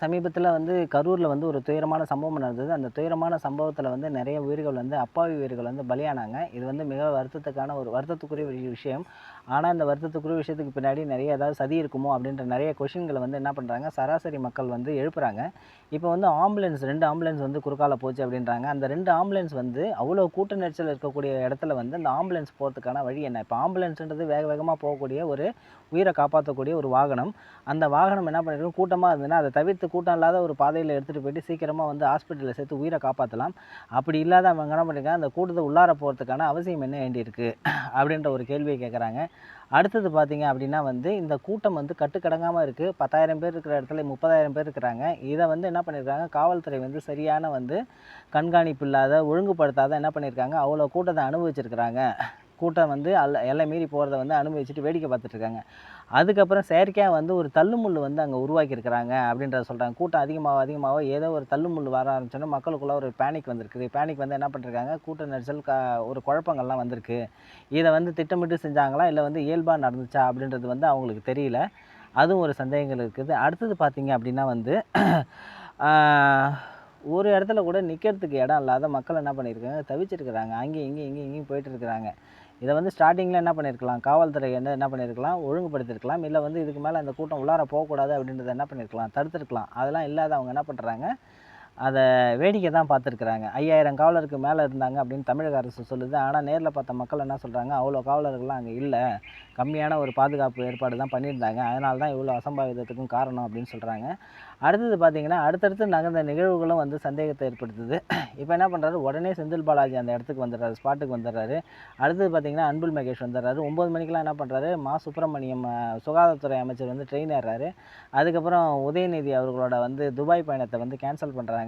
சமீபத்தில் வந்து கரூரில் வந்து ஒரு துயரமான சம்பவம் நடந்தது. அந்த துயரமான சம்பவத்தில் வந்து நிறைய உயிர்கள் வந்து அப்பாவி உயிர்கள் வந்து பலியானாங்க. இது வந்து மிக வருத்தத்துக்கான ஒரு வருத்தத்துக்குரிய ஒரு விஷயம். ஆனால் இந்த வருத்தத்துக்குரிய விஷயத்துக்கு பின்னாடி நிறைய ஏதாவது சதி இருக்குமோ அப்படின்ற நிறைய கொஷின்களை வந்து என்ன பண்ணுறாங்க சராசரி மக்கள் வந்து எழுப்புறாங்க. இப்போ வந்து ஆம்புலன்ஸ் ரெண்டு ஆம்புலன்ஸ் வந்து குறுக்கால போச்சு அப்படின்றாங்க. அந்த ரெண்டு ஆம்புலன்ஸ் வந்து அவ்வளோ கூட்ட நெரிசல் இருக்கக்கூடிய இடத்துல வந்து அந்த ஆம்புலன்ஸ் போகிறதுக்கான வழி என்ன? இப்போ ஆம்புலன்ஸ்ன்றது வேக வேகமாக போகக்கூடிய ஒரு உயிரை காப்பாற்றக்கூடிய ஒரு வாகனம். அந்த வாகனம் என்ன பண்ணிருக்கோம்? கூட்டமாக இருந்ததுன்னா அதை தவிர்த்து கூட்டம் இல்லாத ஒரு பாதையில் எடுத்துகிட்டு போயிட்டு சீக்கிரமாக வந்து ஹாஸ்பிட்டலில் சேர்த்து உயிரை காப்பாற்றலாம் அப்படி இல்லாத அவங்க என்ன பண்ணிருக்காங்க அந்த கூட்டத்தை உள்ளார போகிறதுக்கான அவசியம் என்ன வேண்டியிருக்கு அப்படின்ற ஒரு கேள்வியை கேட்குறாங்க அடுத்தது பார்த்தீங்க அப்படின்னா வந்து இந்த கூட்டம் வந்து கட்டுக்கடங்காமல் இருக்குது பத்தாயிரம் பேர் இருக்கிற இடத்துல முப்பதாயிரம் பேர் இருக்கிறாங்க. இதை வந்து என்ன பண்ணியிருக்காங்க காவல்துறை வந்து சரியான வந்து கண்காணிப்பு இல்லாத ஒழுங்குபடுத்தாத என்ன பண்ணியிருக்காங்க அவ்வளோ கூட்டத்தை அனுபவிச்சிருக்கிறாங்க. கூட்டம் வந்து அல்ல எல்லை மீறி போகிறத வந்து அனுபவிச்சுட்டு வேடிக்கை பார்த்துட்ருக்காங்க. அதுக்கப்புறம் செயற்கையாக வந்து ஒரு தள்ளுமுள் வந்து அங்கே உருவாக்கியிருக்கிறாங்க அப்படின்றத சொல்கிறாங்க கூட்டம் அதிகமாக அதிகமாக ஏதோ ஒரு தள்ளுமுள் வர ஆரம்பிச்சோன்னா மக்களுக்குள்ள ஒரு பேனிக் வந்திருக்குது. பேனிக் வந்து என்ன பண்ணிருக்காங்க கூட்ட நெரிசல் க ஒரு குழப்பங்கள்லாம் வந்திருக்கு. இதை வந்து திட்டமிட்டு செஞ்சாங்களா? இல்லை வந்து இயல்பாக நடந்துச்சா? அப்படின்றது வந்து அவங்களுக்கு தெரியல. அதுவும் ஒரு சந்தேகங்கள் இருக்குது. அடுத்தது பார்த்தீங்க அப்படின்னா வந்து ஒரு இடத்துல கூட நிற்கிறதுக்கு இடம் இல்லாத மக்கள் என்ன பண்ணியிருக்காங்க? தவிச்சிருக்கிறாங்க. அங்கேயும் இங்கேயும் இங்கேயும் இங்கேயும் போயிட்டு இருக்கிறாங்க. இதை வந்து ஸ்டார்டிங்கில் என்ன பண்ணியிருக்கலாம் காவல்துறை வந்து என்ன பண்ணியிருக்கலாம் ஒழுங்குபடுத்திருக்கலாம்? இல்லை வந்து இதுக்கு மேலே அந்த கூட்டம் உள்ளார போகக்கூடாது அப்படின்றத என்ன பண்ணியிருக்கலாம் தடுத்துருக்கலாம். அதெல்லாம் இல்லாத அவங்க என்ன பண்ணுறாங்க? அதை வேடிக்கை தான் பார்த்துருக்குறாங்க. ஐயாயிரம் காவலருக்கு மேலே இருந்தாங்க அப்படின்னு தமிழக அரசு சொல்லுது. ஆனால் நேரில் பார்த்த மக்கள் என்ன சொல்கிறாங்க அவ்வளோ காவலர்கள்லாம் அங்கே இல்லை. கம்மியான ஒரு பாதுகாப்பு ஏற்பாடு தான் பண்ணியிருந்தாங்க. அதனால தான் இவ்வளோ அசம்பாவிதத்துக்கும் காரணம் அப்படின்னு சொல்கிறாங்க அடுத்தது பார்த்தீங்கன்னா அடுத்தடுத்து நகர்ந்த நிகழ்வுகளும் வந்து சந்தேகத்தை ஏற்படுத்துது. இப்போ என்ன பண்ணுறாரு உடனே செந்தில் பாலாஜி அந்த இடத்துக்கு வந்துடுறாரு. ஸ்பாட்டுக்கு வந்துடுறாரு. அடுத்தது பார்த்தீங்கன்னா அன்புல் மகேஷ் வந்துடுறாரு. ஒம்பது மணிக்கெலாம் என்ன பண்ணுறாரு மா. சுப்பிரமணியம் சுகாதாரத்துறை அமைச்சர் வந்து ட்ரெயின் ஏறுறாரு. அதுக்கப்புறம் உதயநிதி அவர்களோட வந்து துபாய் பயணத்தை வந்து கேன்சல் பண்ணுறாங்க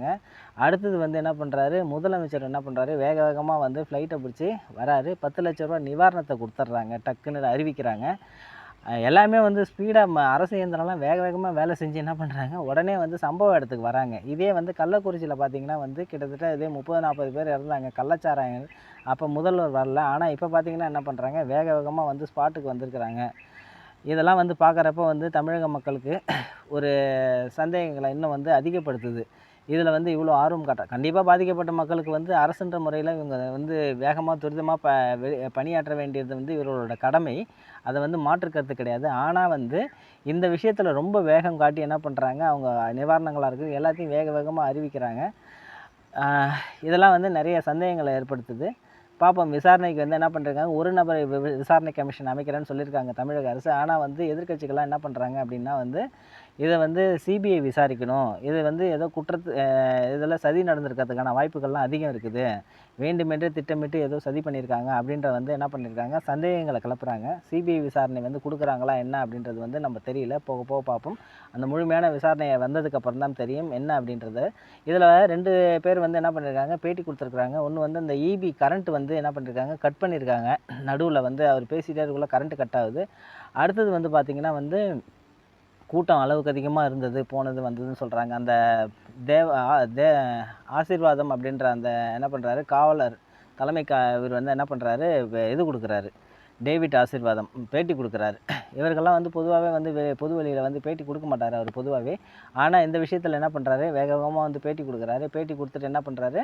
அடுத்தது வந்து என்ன பண்ணுறாரு முதலமைச்சர் என்ன பண்ணுறாரு வேக வேகமாக வந்து ஃப்ளைட்டை பிடிச்சி வராரு. பத்து லட்ச ரூபா நிவாரணத்தை கொடுத்துட்றாங்க டக்குன்னு அறிவிக்கிறாங்க. எல்லாமே வந்து ஸ்பீடாக அரசு இயந்திரம்லாம் வேக வேகமாக வேலை செஞ்சு என்ன பண்ணுறாங்க உடனே வந்து சம்பவ இடத்துக்கு வராங்க. இதே வந்து கள்ளக்குறிச்சியில் பார்த்தீங்கன்னா வந்து கிட்டத்தட்ட இதே முப்பது நாற்பது பேர் இறந்தாங்க. கள்ளச்சாராயம். அப்போ முதல்வர் வரல. ஆனால் இப்போ பார்த்தீங்கன்னா என்ன பண்ணுறாங்க வேக வேகமாக வந்து ஸ்பாட்டுக்கு வந்திருக்கிறாங்க. இதெல்லாம் வந்து பார்க்குறப்ப வந்து தமிழக மக்களுக்கு ஒரு சந்தேகங்களை இன்னும் வந்து அதிகப்படுத்துது. இதில் வந்து இவ்வளோ ஆர்வம் காட்ட கண்டிப்பாக பாதிக்கப்பட்ட மக்களுக்கு வந்து அரசுன்ற முறையில் இவங்க வந்து வேகமாக துரிதமாக ப பணியாற்ற வேண்டியது வந்து இவர்களோட கடமை. அதை வந்து மாற்று கருத்து கிடையாது. ஆனால் வந்து இந்த விஷயத்தில் ரொம்ப வேகம் காட்டி என்ன பண்ணுறாங்க அவங்க நிவாரணங்களாக இருக்குது. எல்லாத்தையும் வேக வேகமாக அறிவிக்கிறாங்க. இதெல்லாம் வந்து நிறைய சந்தேகங்களை ஏற்படுத்துது. பார்ப்போம் விசாரணைக்கு வந்து என்ன பண்ணுறாங்க ஒரு நபர் விசாரணை கமிஷன் அமைக்கிறேன்னு சொல்லியிருக்காங்க தமிழக அரசு. ஆனால் வந்து எதிர்கட்சிகள்லாம் என்ன பண்ணுறாங்க அப்படின்னா வந்து இதை வந்து சிபிஐ விசாரிக்கணும். இது வந்து ஏதோ குற்றத்து இதில் சதி நடந்திருக்கிறதுக்கான வாய்ப்புகள்லாம் அதிகம் இருக்குது. வேண்டுமென்றே திட்டமிட்டு ஏதோ சதி பண்ணியிருக்காங்க அப்படின்ற வந்து என்ன பண்ணியிருக்காங்க? சந்தேகங்களை கிளப்புறாங்க. சிபிஐ விசாரணை வந்து கொடுக்குறாங்களா என்ன அப்படின்றது வந்து நம்ம தெரியல. போக போக பார்ப்போம் அந்த முழுமையான விசாரணை வந்ததுக்கப்புறம் தான் தெரியும் என்ன அப்படின்றது. இதில் ரெண்டு பேர் வந்து என்ன பண்ணியிருக்காங்க பேட்டி கொடுத்துருக்குறாங்க. ஒன்று வந்து அந்த இபி கரண்ட் வந்து என்ன பண்ணியிருக்காங்க கட் பண்ணியிருக்காங்க நடுவில் வந்து அவர் பேசிகிட்டே இருக்குள்ள கரண்ட் கட் ஆகுது. அடுத்தது வந்து பார்த்திங்கன்னா வந்து கூட்டம் அளவுக்கு அதிகமாக இருந்தது போனது வந்ததுன்னு சொல்கிறாங்க அந்த தேவ தே ஆசீர்வாதம் அப்படின்ற அந்த என்ன பண்ணுறாரு காவலர் தலைமை கா இவர் வந்து என்ன பண்ணுறாரு இது கொடுக்குறாரு. டேவிட் ஆசீர்வாதம் பேட்டி கொடுக்குறாரு. இவர்கள்லாம் வந்து பொதுவாகவே வந்து பொது வழியில் வந்து பேட்டி கொடுக்க மாட்டார் அவர் பொதுவாகவே. ஆனால் இந்த விஷயத்தில் என்ன பண்ணுறாரு வேக வேகமாக வந்து பேட்டி கொடுக்குறாரு. பேட்டி கொடுத்துட்டு என்ன பண்ணுறாரு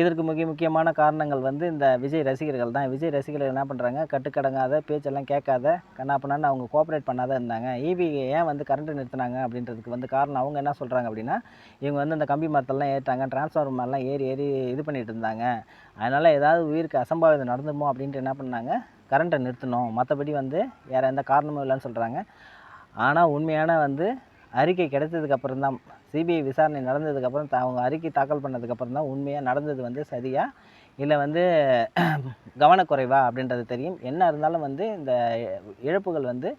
இதற்கு முக்கிய முக்கியமான காரணங்கள் வந்து இந்த விஜய் ரசிகர்கள் தான். விஜய் ரசிகர்கள் என்ன பண்ணுறாங்க கட்டுக்கடங்காத பேச்செல்லாம் கேட்காத கண்ணாப்பண்ணான்னு அவங்க கோஆப்ரேட் பண்ணாத இருந்தாங்க. ஈவி ஏன் வந்து கரண்ட்டு நிறுத்தினாங்க அப்படின்றதுக்கு வந்து காரணம் அவங்க என்ன சொல்கிறாங்க அப்படின்னா இவங்க வந்து அந்த கம்பி மரத்தெல்லாம் ஏற்றாங்க டிரான்ஸ்ஃபார்மர்லாம் ஏறி ஏறி இது பண்ணிகிட்டு இருந்தாங்க. அதனால் ஏதாவது உயிருக்கு அசம்பாவிதம் நடந்துமோ அப்படின்ட்டு என்ன பண்ணாங்க? கரண்ட்டை நிறுத்தணும். மற்றபடி வந்து வேறு எந்த காரணமும் இல்லைன்னு சொல்கிறாங்க ஆனால் உண்மையான வந்து அறிக்கை கிடைத்ததுக்கப்புறம் தான் சிபிஐ விசாரணை நடந்ததுக்கப்புறம் த- அவங்க அறிக்கை தாக்கல் பண்ணதுக்கப்புறம் தான் உண்மையாக நடந்தது வந்து சரியா? இல்லை வந்து கவனக்குறைவா அப்படின்றது தெரியும். என்ன இருந்தாலும் வந்து இந்த இழப்புகள் வந்து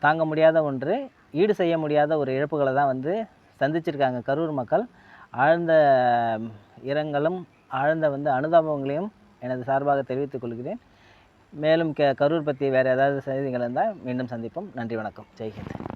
தாங்க முடியாத ஒன்று ஈடு செய்ய முடியாத ஒரு இழப்புகளை தான் வந்து சந்திச்சிருக்காங்க கரூர் மக்கள். ஆழ்ந்த இரங்கலும் ஆழ்ந்த வந்து அனுதாபங்களையும் எனது சார்பாக தெரிவித்துக் கொள்கிறேன். மேலும் க கரூர் பற்றி வேறு ஏதாவது செய்திகள் இருந்தால் மீண்டும் சந்திப்போம். நன்றி வணக்கம். ஜெய்ஹிந்த்.